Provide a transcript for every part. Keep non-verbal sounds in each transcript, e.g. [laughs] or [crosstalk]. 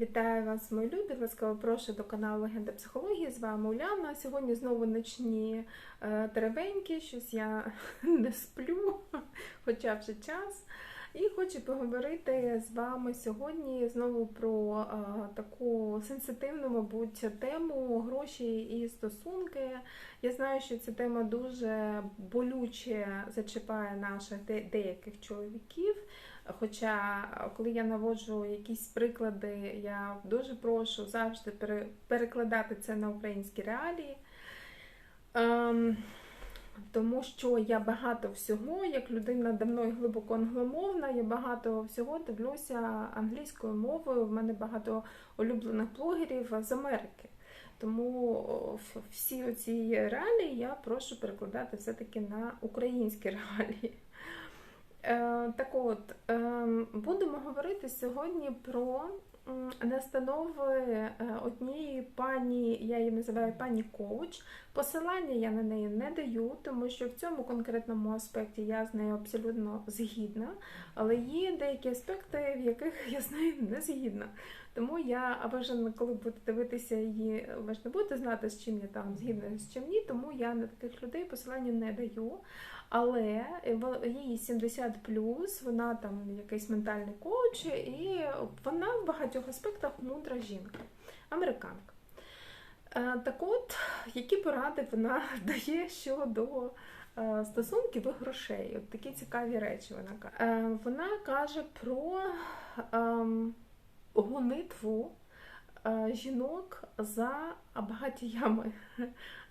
Вітаю вас, мої любі! Ласкаво прошу до каналу Легенда психології. З вами Уляна. Сьогодні знову ночні е, теревеньки, щось я [laughs] не сплю, [laughs] хоча вже час. І хочу поговорити з вами сьогодні знову про е, таку сенситивну, мабуть, тему гроші і стосунки. Я знаю, що ця тема дуже болюче зачіпає наших де- деяких чоловіків. Хоча, коли я наводжу якісь приклади, я дуже прошу завжди перекладати це на українські реалії. Ем, тому що я багато всього, як людина давно і глибоко англомовна, я багато всього дивлюся англійською мовою. В мене багато улюблених блогерів з Америки. Тому всі ці реалії я прошу перекладати все-таки на українські [laughs] реалії. Е, так от, е, будемо говорити сьогодні про настанови е, однієї пані, я її називаю пані коуч. Посилання я на неї не даю, тому що в цьому конкретному аспекті я з нею абсолютно згідна, але є деякі аспекти, в яких [laughs] я з нею не згідна. Тому я, ви коли будете дивитися її, ви ж не будете знати, з чим я там згідна, з чим ні, тому я на таких людей посилання не даю. Але їй 70 вона там якийсь ментальний коуч, і вона в багатьох аспектах мудра жінка, американка. Е, Так от, які поради вона [laughs] дає щодо е, стосунків і грошей? От такі цікаві речі вона каже. Е, Вона каже про ем, гонитву е, жінок за багатіями, [laughs]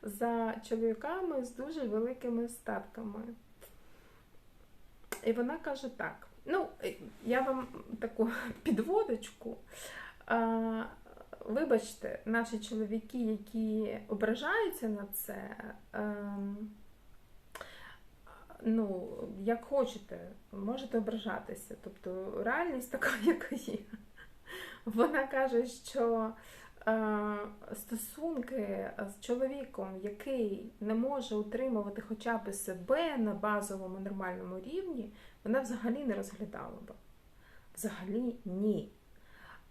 за чоловіками з дуже великими статками. І вона каже так: ну, е, я вам таку [laughs] підводочку. Вибачте, наші чоловіки, які ображаються на це, ем, ну, як хочете, можете ображатися. Тобто реальність така, [laughs] яка є. Вона каже, що е, стосунки з чоловіком, який не може утримувати хоча б себе на базовому нормальному рівні, вона взагалі не розглядала би. Взагалі ні.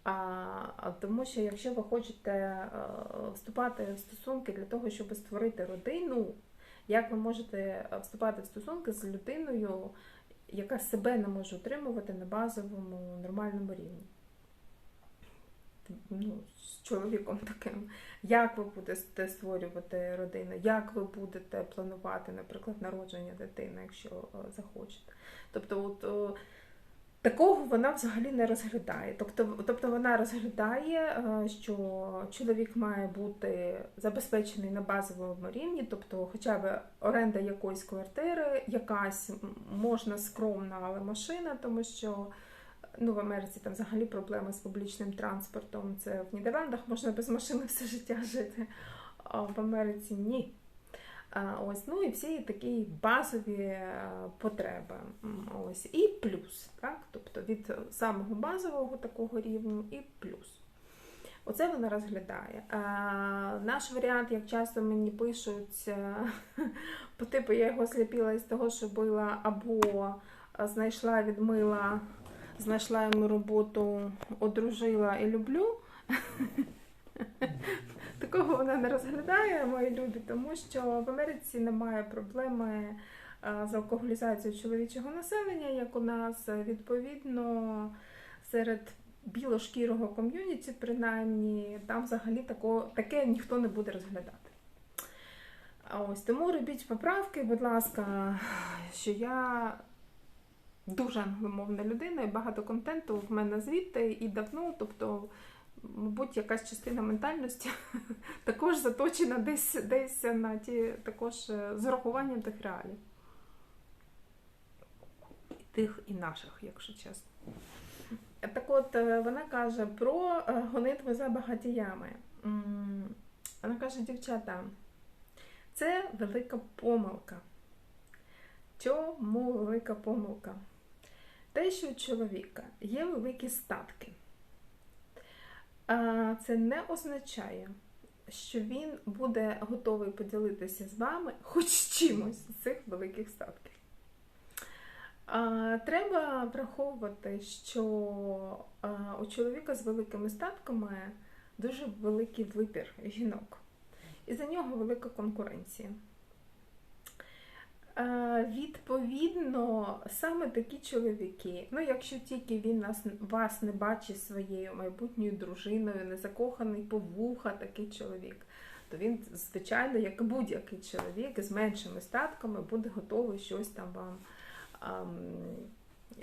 А тому що якщо ви хочете е, вступати в стосунки для того, щоб створити родину, як ви можете вступати в стосунки з людиною, яка себе не може утримувати на базовому нормальному рівні? Ну, з чоловіком таким, як ви будете створювати родину, як ви будете планувати, наприклад, народження дитини, якщо е, захочете. Тобто, от, о, такого вона взагалі не розглядає. Тобто, тобто вона розглядає, е, що чоловік має бути забезпечений на базовому рівні, тобто, хоча б оренда якоїсь квартири, якась можна скромна, але машина, тому що. Ну, в Америці там взагалі проблеми з публічним транспортом. Це в Нідерландах можна без машини [laughs] все життя жити, а в Америці ні. Ось, ну і всі такі базові е, потреби. Ось, і плюс, так? Тобто від самого базового такого рівня і плюс. Оце вона розглядає. Наш варіант, як часто мені пишуть, е, [laughs] по типу я його сліпіла із того, що била, або е, знайшла, відмила, знайшла йому роботу, одружила і люблю. Такого вона не розглядає, мої любі, тому що в Америці немає проблеми е, з алкоголізацією чоловічого населення, як у нас. Відповідно, серед білошкірого ком'юніті, принаймні, там взагалі тако, таке ніхто не буде розглядати. Ось тому робіть поправки, будь ласка, що я дуже англомовна людина, і багато контенту в мене звідти і давно, тобто, мабуть, якась частина ментальності [laughs] також заточена десь, десь на ті, також е, з урахуванням тих реалій. І тих і наших, якщо чесно. Так от е, вона каже про е, гонитву за багатіями. Вона каже, дівчата, це велика помилка. Чому велика помилка? Те, що у чоловіка є великі статки, це не означає, що він буде готовий поділитися з вами хоч чимось з цих великих статків. Треба враховувати, що у чоловіка з великими статками дуже великий вибір жінок, і за нього велика конкуренція. Відповідно, саме такі чоловіки, ну якщо тільки він нас, вас не бачить своєю майбутньою дружиною, не закоханий по вуха такий чоловік, то він, звичайно, як будь-який чоловік з меншими статками, буде готовий щось там вам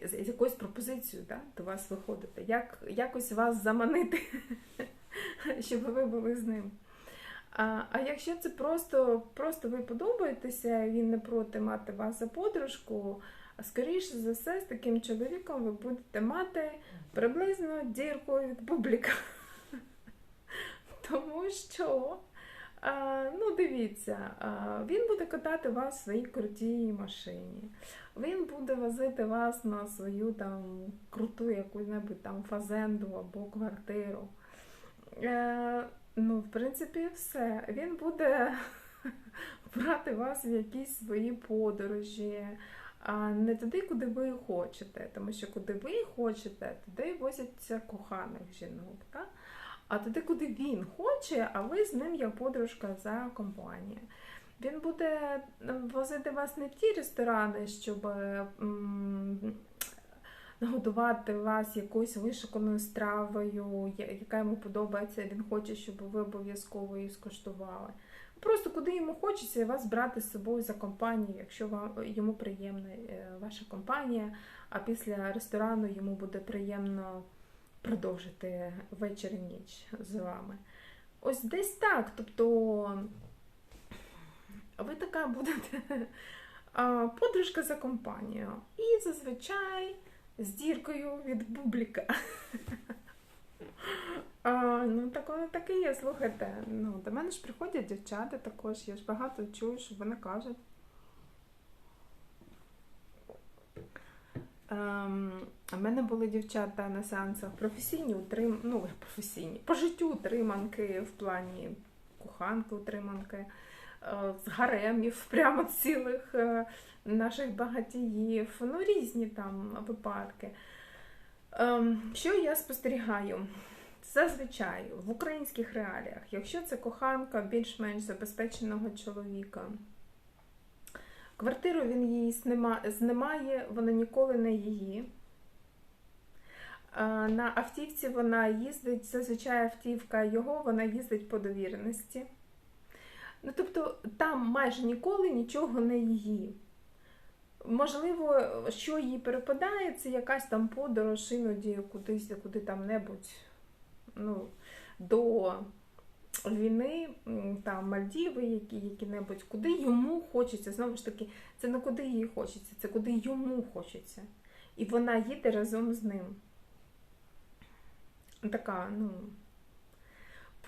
з якоюсь пропозицією да, до вас виходити, як якось вас заманити, [laughs] щоб ви були з ним. А а якщо це просто просто ви подобаєтеся, він не проти мати вас за подружку, скоріше за все, з таким чоловіком ви будете мати приблизно дірку від публіка. [laughs] Тому що, а, ну дивіться, а, він буде катати вас в своїй крутій машині. Він буде возити вас на свою там круту яку-небудь там фазенду або квартиру. Ну, в принципі, все. Він буде [laughs] брати вас в якісь свої подорожі, а не туди, куди ви хочете. Тому що куди ви хочете, туди возяться коханих жінок. Так? А туди, куди він хоче, а ви з ним як подружка за компанію. Він буде возити вас не в ті ресторани, щоб нагодувати вас якоюсь вишуканою стравою, яка йому подобається, він хоче, щоб ви обов'язково її скуштували. Просто куди йому хочеться вас брати з собою за компанію, якщо вам йому приємна е, ваша компанія, а після ресторану йому буде приємно продовжити вечір і ніч з вами. Ось десь так. Тобто ви така будете [laughs] подружка за компанію. І зазвичай з діркою від бубліка. [laughs] А, Ну, так воно таке є, слухайте. Ну, До мене ж приходять дівчата також, я ж багато чую, що вони кажуть. Ем, У мене були дівчата на сеансах професійні утрим... ну, [laughs] професійні, по життю утриманки в плані коханки утриманки. Е, з гаремів, прямо цілих е, наших багатіїв, ну різні там випадки. Ем, що я спостерігаю? Зазвичай в українських реаліях, якщо це коханка більш-менш забезпеченого чоловіка, квартиру він її знімає, вона ніколи не її. Е, на автівці вона їздить, зазвичай автівка його, вона їздить по довіреності. Ну, тобто там майже ніколи нічого не її. Можливо, що їй перепадає, це якась там подорож іноді кудись, куди там небудь ну, до війни, там Мальдіви, які, які-небудь, куди йому хочеться. Знову ж таки, це не куди їй хочеться, це куди йому хочеться. І вона їде разом з ним. Така, ну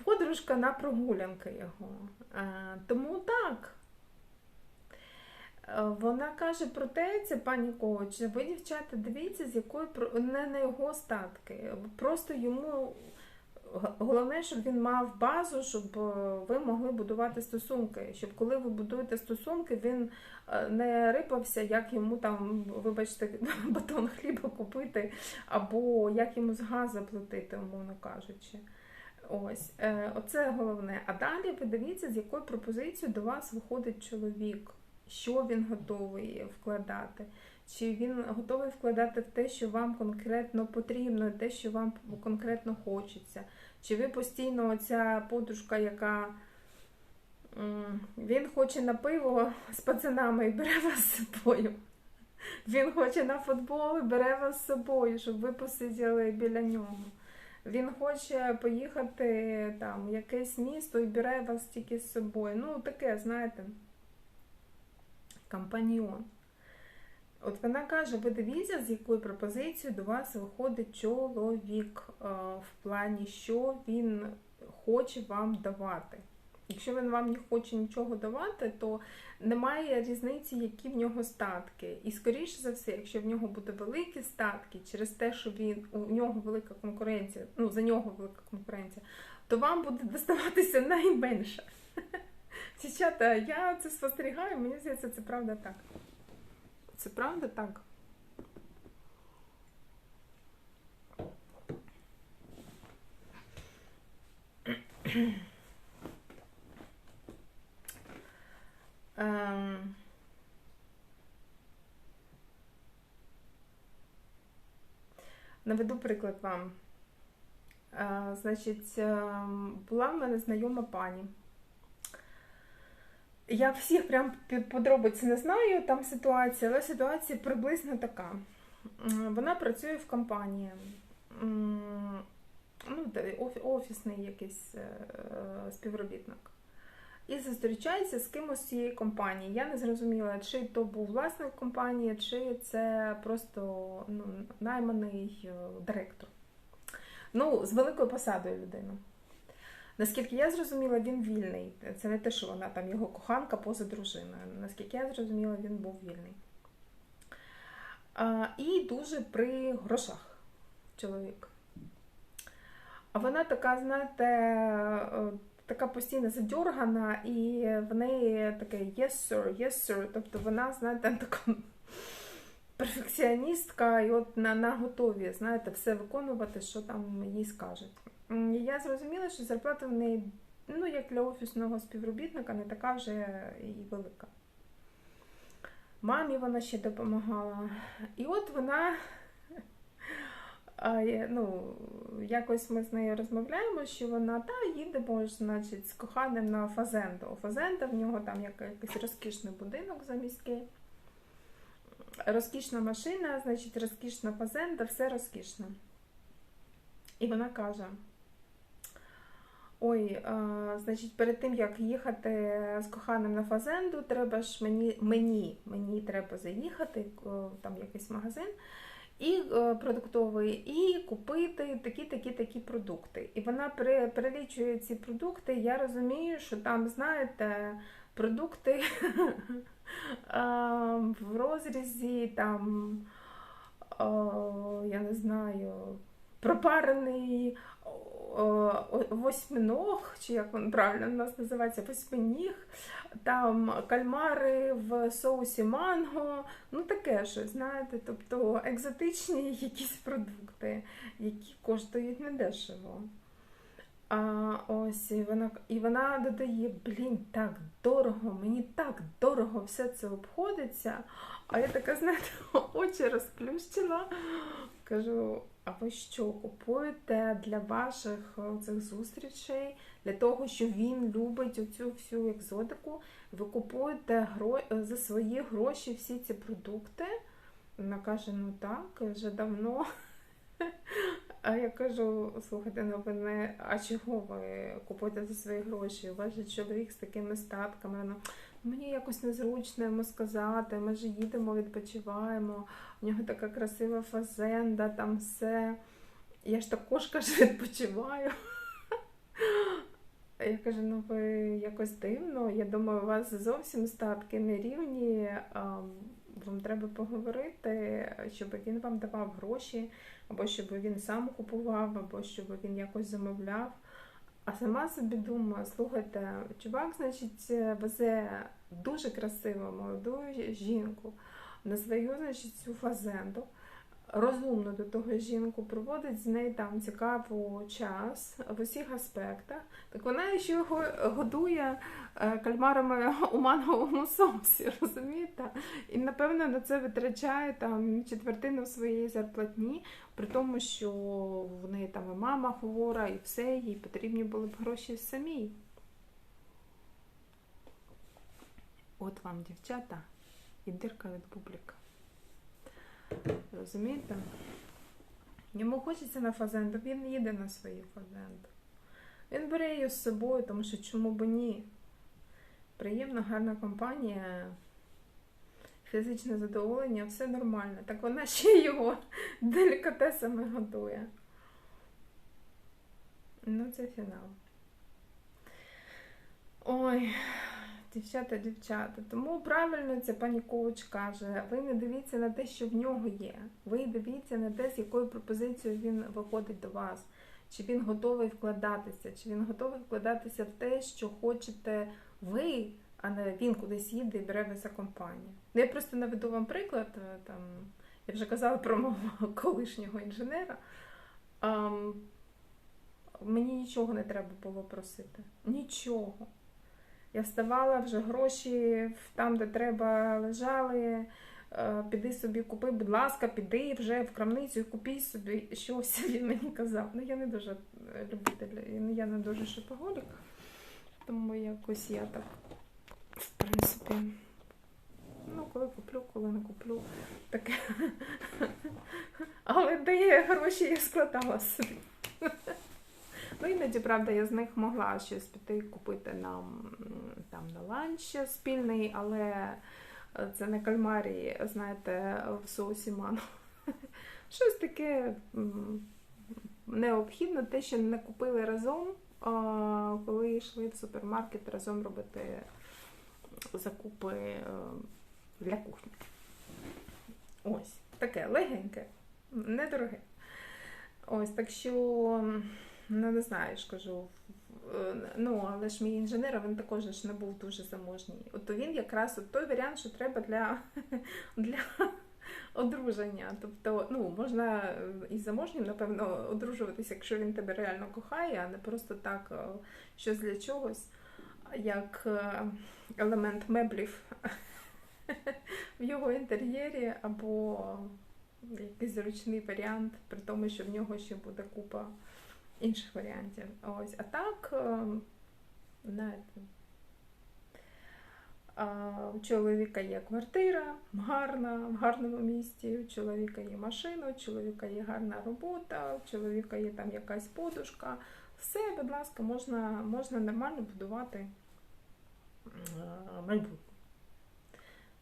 подружка на прогулянки його. Е, тому так. Е, вона каже про те, це пані коуч, ви, дівчата, дивіться, з якої не на його статки. Просто йому головне, щоб він мав базу, щоб е, ви могли будувати стосунки. Щоб коли ви будуєте стосунки, він не рипався, як йому там, вибачте, [laughs] батон хліба купити, або як йому з газу платити, умовно кажучи. Ось, е, Оце головне. А далі ви дивіться, з якою пропозицією до вас виходить чоловік, що він готовий вкладати. Чи він готовий вкладати в те, що вам конкретно потрібно, те, що вам конкретно хочеться. Чи ви постійно оця подружка, яка він хоче на пиво з пацанами і бере вас з собою. Він хоче на футбол і бере вас з собою, щоб ви посиділи біля нього. Він хоче поїхати там якесь місто і бере вас тільки з собою. Ну, таке, знаєте, компаньйон. От вона каже, ви дивіться, з якою пропозицією до вас виходить чоловік в плані, що він хоче вам давати. Якщо він вам не хоче нічого давати, то немає різниці, які в нього статки. І, скоріше за все, якщо в нього буде великі статки, через те, що він у нього велика конкуренція, ну за нього велика конкуренція, то вам буде [laughs] доставатися найменше. Дівчата, я це спостерігаю, мені здається, це правда так. Це правда так. Ем. Наведу приклад вам. Е, значить, ем, була в мене знайома пані. Я всіх прям під подробиці не знаю, там ситуація, але ситуація приблизно така. Вона працює в компанії. Ну, офісний якийсь е, співробітник. І зустрічається з кимось з цієї компанії. Я не зрозуміла, чи то був власник компанії, чи це просто ну, найманий е, директор. Ну, з великою посадою людина. Наскільки я зрозуміла, він вільний. Це не те, що вона там його коханка поза дружиною. Наскільки я зрозуміла, він був вільний. А, і дуже при грошах чоловік. А вона така, знаєте, е, така постійно задьоргана, і в неї таке yes, sir, yes, sir. Тобто вона, знаєте, така перфекціоністка, і от на, на готові, знаєте, все виконувати, що там їй скажуть. Я зрозуміла, що зарплата в неї, ну, як для офісного співробітника, не така вже і велика. Мамі вона ще допомагала. І от вона. Ну, якось ми з нею розмовляємо, що вона та їдемо, значить, з коханим на Фазенду. Фазенда в нього там як- якийсь розкішний будинок заміський. Розкішна машина, значить, розкішна фазенда, все розкішне. І вона каже: Ой, а, значить, перед тим як їхати з коханим на фазенду, треба ж мені, мені, мені треба заїхати там якийсь магазин і е, продуктовий, і купити такі, такі, такі продукти. І вона пере- перелічує ці продукти. Я розумію, що там, знаєте, продукти [laughs] в розрізі там, я не знаю, пропарений восьминог, чи як він правильно у нас називається, восьминіг, там кальмари в соусі манго, ну таке щось, знаєте, тобто екзотичні [laughs] якісь продукти, які коштують недешево. А ось і вона, і вона додає: блін, так дорого, мені так дорого все це обходиться. А я така, знаєте, [laughs] очі розплющила. Кажу, а ви що, купуєте для ваших е, цих зустрічей, для того, що він любить оцю всю екзотику, ви купуєте гро... за свої гроші всі ці продукти? Вона каже, ну так, вже давно. [laughs] А я кажу, слухайте, ну ви не, а чого ви купуєте за свої гроші? У вас же чоловік з такими статками. Мені якось незручно йому сказати, ми ж їдемо, відпочиваємо, у нього така красива фазенда, там все. Я ж також каже, [laughs] відпочиваю. Я кажу, ну ви якось дивно. Я думаю, у вас зовсім статки не рівні. Вам треба поговорити, щоб він вам давав гроші, або щоб він сам купував, або щоб він якось замовляв. А сама собі думаю, слухайте, чувак, значить, везе дуже красиву молоду жінку на свою, цю фазенду. Розумно до того жінку проводить з нею там цікавий час в усіх аспектах. Так вона ще його годує е, кальмарами у манговому соусі, [laughs] розумієте? І напевно на це витрачає там четвертину своєї зарплатні, при тому, що в неї там і мама хвора, і все, їй потрібні були б гроші самій. От вам, дівчата, і дирка від бубліка. Розумієте? Йому хочеться на фазенду, він їде на свою фазенду. Він бере її з собою, тому що чому б ні? Приємна, гарна компанія, фізичне задоволення, все нормально. Так вона ще його [laughs] делікатесами готує. Ну, це фінал. Ой, дівчата, дівчата. Тому правильно це пані коуч каже: ви не дивіться на те, що в нього є. Ви дивіться на те, з якою пропозицією він виходить до вас. Чи він готовий вкладатися, чи він готовий вкладатися в те, що хочете ви, а не він кудись їде і бере вас за компанію. Ну, я просто наведу вам приклад. е, Там, я вже казала про мого [laughs] колишнього інженера. Мені нічого не треба було просити. Нічого. Я вставала вже гроші там, де треба, лежали. Е, Піди собі купи, будь ласка, піди вже в крамницю і купи собі щось. [laughs] Він мені казав. Ну я не дуже е, любитель, я не дуже шопоголік, тому якось я так, в принципі, ну, коли куплю, коли не куплю, таке. [laughs] Але де є гроші, я складала собі. [laughs] Ну, іноді, правда, я з них могла щось піти купити нам там на ланч спільний, але е, це не кальмарі, знаєте, в соусі ману. [laughs] Щось таке необхідне, те, що не купили разом, коли йшли в супермаркет разом робити закупи е, для кухні. Ось, таке легеньке, недороге. Ось, так що, ну не знаю, ж кажу. е, Ну, але ж мій інженер, він також ж не був дуже заможній. От він якраз от той варіант, що треба для, [laughs] для одруження. Тобто, ну, можна і заможнім, напевно, одружуватися, якщо він тебе реально кохає, а не просто так е, щось для чогось, як е, елемент меблів [laughs] в його інтер'єрі, або якийсь зручний варіант, при тому, що в нього ще буде купа інших варіантів. Ось, а так, е, знаєте, у чоловіка є квартира гарна, в гарному місті, у чоловіка є машина, у чоловіка є гарна робота, у чоловіка є там якась подушка. Все, будь ласка, можна, можна нормально будувати е, майбутнє.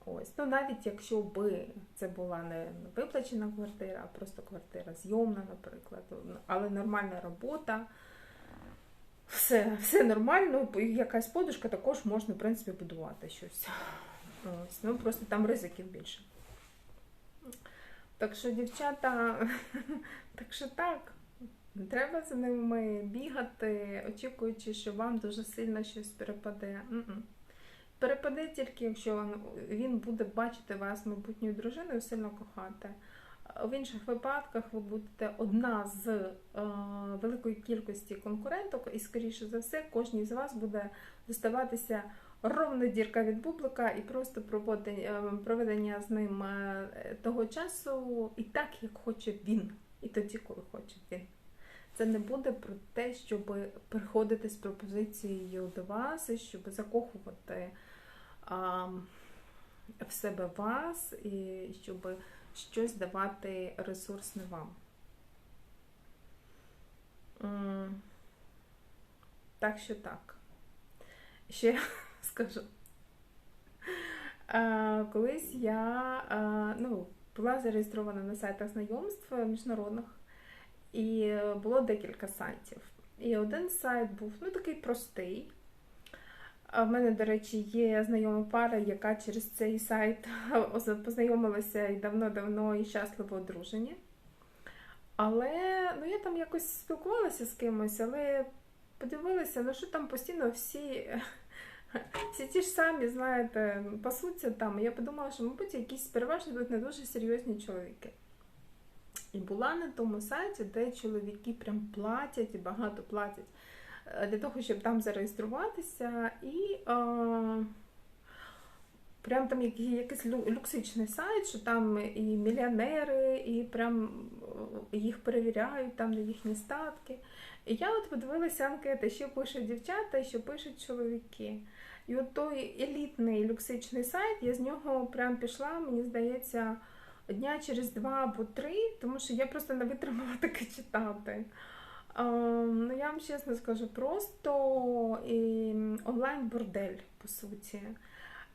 Ось, ну навіть якщо би це була не виплачена квартира, а просто квартира зйомна, наприклад, але нормальна робота, все, все нормально, якась подушка також можна, в принципі, будувати щось. Ось, ну просто там ризиків більше. Так що, дівчата, [laughs] так що так, не треба за ними бігати, очікуючи, що вам дуже сильно щось перепаде. Перепаде тільки, якщо він- буде бачити вас майбутньою дружиною, сильно кохати. В інших випадках ви будете одна з е, великої кількості конкуренток, і, скоріше за все, кожній з вас буде доставатися ровна дірка від бублика і просто е, проведення з ним е, того часу і так, як хоче він, і тоді, коли хоче він. Це не буде про те, щоб приходити з пропозицією до вас, щоб закохувати в себе вас, і щоб щось давати ресурсне вам. Так що так. Ще [laughs] скажу. Колись я ну, була зареєстрована на сайтах знайомств міжнародних, і було декілька сайтів. І один сайт був ну, такий простий. А в мене, до речі, є знайома пара, яка через цей сайт [laughs] познайомилася і давно-давно і щасливо одружені. Але ну, я там якось спілкувалася з кимось, але подивилася, ну що там постійно всі, [laughs] всі ті ж самі, знаєте, пасуться там. Я подумала, що, мабуть, якісь переважно будуть не дуже серйозні чоловіки. І була на тому сайті, де чоловіки прям платять і багато платять для того, щоб там зареєструватися. І е, прям там якийсь люксичний сайт, що там і мільйонери, і прям е, їх перевіряють там на їхні статки. І я от подивилася анкети, що пишуть дівчата що пишуть чоловіки. І от той елітний люксичний сайт, я з нього прям пішла, мені здається, дня через два або три, тому що я просто не витримала [laughs] таке читати. Ем, ну, я вам чесно скажу, просто ем, онлайн-бордель, по суті.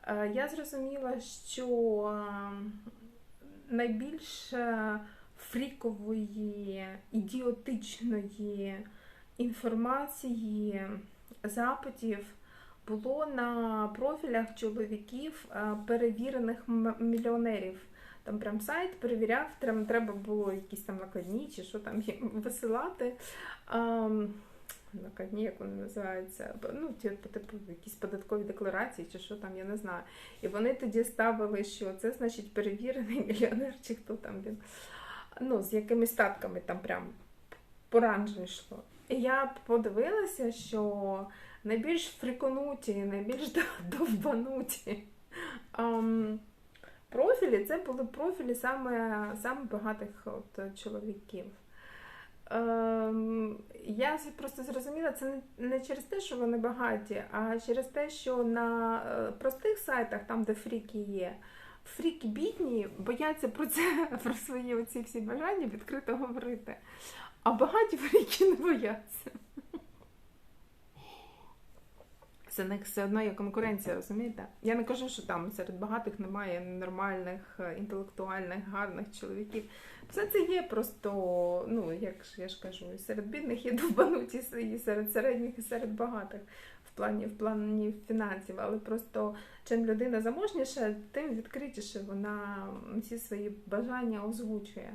Е, Я зрозуміла, що ем, найбільш е, фрікової, ідіотичної інформації, запитів було на профілях чоловіків е, перевірених мільйонерів. Там прям сайт перевіряв, треба було якісь там накладні чи що там їм [laughs] висилати. Ам, накладні, як вони називаються, ну, типу, типу, якісь податкові декларації чи що там, я не знаю. І вони тоді ставили, що це значить перевірений [laughs] мільйонер, чи хто там він. Ну, з якими статками там прям поранжу йшло. І я подивилася, що найбільш фриконуті, найбільш [laughs] довбануті ем, профілі це були профілі саме, саме багатих от, чоловіків. Ем, я просто зрозуміла, це не, через те, що вони багаті, а через те, що на е, простих сайтах, там, де фріки є, фріки бідні бояться про це, [laughs] про свої оці всі бажання відкрито говорити. А багаті фріки не бояться. Це не все одно є конкуренція, розумієте? Я не кажу, що там серед багатих немає нормальних, е, інтелектуальних, гарних чоловіків. Все це є просто, ну, як ж я ж кажу, і серед бідних є довбануті, і серед середніх, і серед багатих в плані, в плані фінансів. Але просто чим людина заможніша, тим відкритіше вона всі свої бажання озвучує.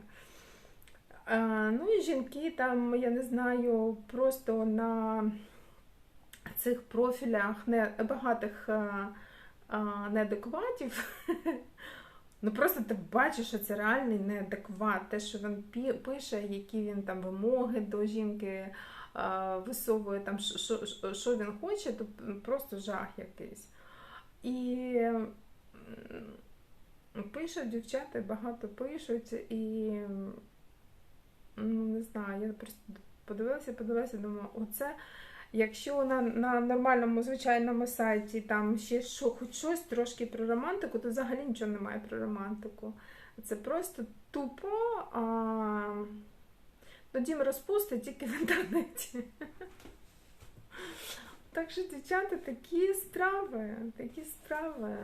А, ну і жінки там, я не знаю, просто на цих профілях не, багатих а, а, неадекватів. [laughs] Ну просто ти бачиш, що це реальний неадекват. Те, що він пише, які він там вимоги до жінки висовує, там, що, що він хоче, то просто жах якийсь. І пишуть дівчата, багато пишуть, і ну, не знаю, я просто подивилася, подивилася, думаю, оце. Якщо на, на нормальному звичайному сайті там ще що, хоч щось трошки про романтику, то взагалі нічого немає про романтику. Це просто тупо а, ну, дім розпусти тільки в інтернеті. [laughs] Так що, дівчата, такі страви, такі страви.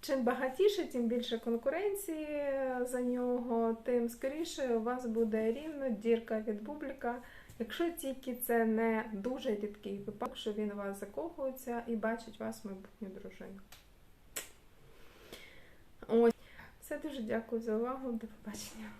Чим багатіше, тим більше конкуренції за нього, тим скоріше у вас буде рівно дірка від бубліка. Якщо тільки це не дуже рідкий випадок, що він у вас закохується і бачить вас майбутню дружину. Ось. Все дуже дякую за увагу. До побачення.